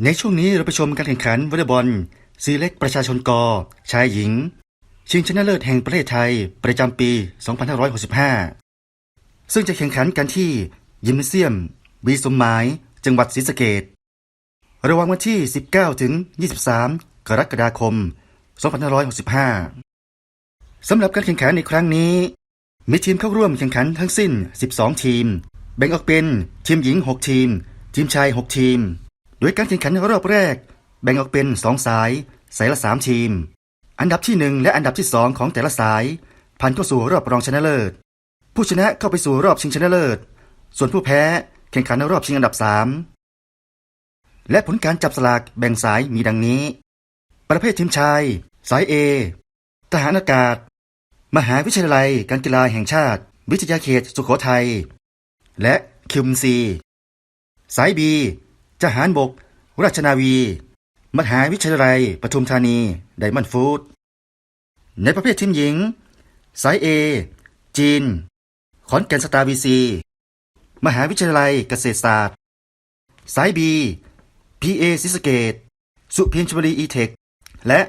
ในช่วงนี้เราไปชมการแข่งขันวอลเลย์บอลซีเล็กประชาชนกอชายหญิง ชิงชนะเลิศแห่งประเทศไทยประจำปี 2565 ซึ่งจะแข่งขันกันที่ยิมเนเซียมวีสมหมาย จังหวัดศรีสะเกดระหว่างวันที่ 19 ถึง 23 กรกฎาคม 2565 สำหรับการแข่งขันในครั้งนี้ มีทีมเข้าร่วมแข่งขันทั้งสิ้น 12 ทีม แบ่งออกเป็นทีมหญิง 6 ทีม ทีมชาย 6 ทีม โดยการแข่งขันรอบแรก แบ่งออกเป็น 2 สาย สายละ 3 ทีม อันดับที่ 1 และอันดับที่ 2 ของแต่ละสายผ่านเข้าสู่รอบรองชนะเลิศ ผู้ชนะเข้าไปสู่รอบชิงชนะเลิศ ส่วนผู้แพ้แข่งขันในรอบชิงอันดับ 3 และผลการจับสลากแบ่งสายมีดังนี้ ประเภททีมชาย สาย A ทหารอากาศ มหาวิทยาลัย การกีฬาแห่งชาติ วิทยาเขตสุโขทัย และคิมซี สายบี ทหารบก ราชนาวี มหาวิทยาลัย ปทุมธานีไดมอนด์ฟูดในประเภททีมหญิง สายเอจีน ขอนแก่นสตาร์วีซี มหาวิทยาลัยเกษตรศาสตร์ สายบีพีเอซิสเกต สุเพียรชบรีอีเทค และ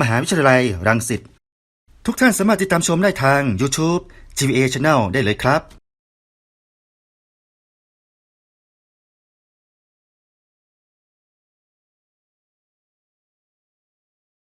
มหาวิทยาลัยรังสิต ทุกท่านสามารถติดตามชมได้ทาง YouTube TVA Channel ได้เลยครับ